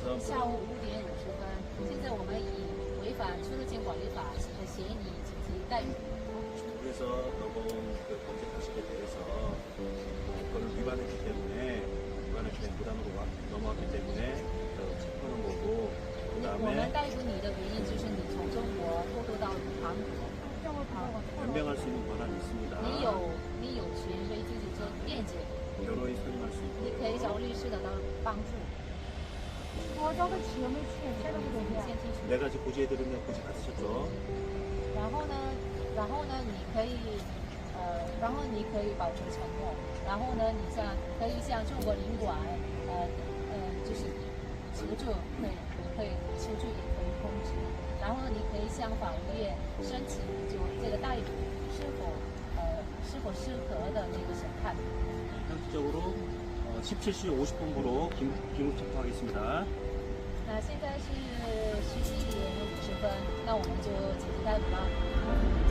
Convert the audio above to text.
따라서 下午五点五十分，现在我们以违反出入境管理法的嫌疑紧急逮捕。 중국에서 너무 그 범죄 가식에 대해서 그걸 위반했기 때문에 위반했기 때문에 무단으로 와- 넘어왔기 때문에 저 체포하는 거고 그 我们 다음에 逮捕你的原因就是你从中国偷渡到韩国， 변명할 수 있는 권한이 있습니다. 你有你有权为自己做辩解， 여론이 선임할 수 你可以 있고요. 找律师得到帮助。 我交的钱没欠，现在不怎么样。先清楚。 네 가지 고지해드리면 고지 받으셨죠? 然后呢，然后呢，你可以，呃，然后你可以保持沉默，然后呢，你向可以向中国领馆，呃呃，就是求助，对，可以求助也可以通知，然后你可以向法务院申请，就这个逮捕是否呃是否适合的那个审判。 현실적으로 어, 17시 50분부로 긴급, 긴급 체포하겠습니다. 那现在是十七点五十分，那我们就紧急逮捕了。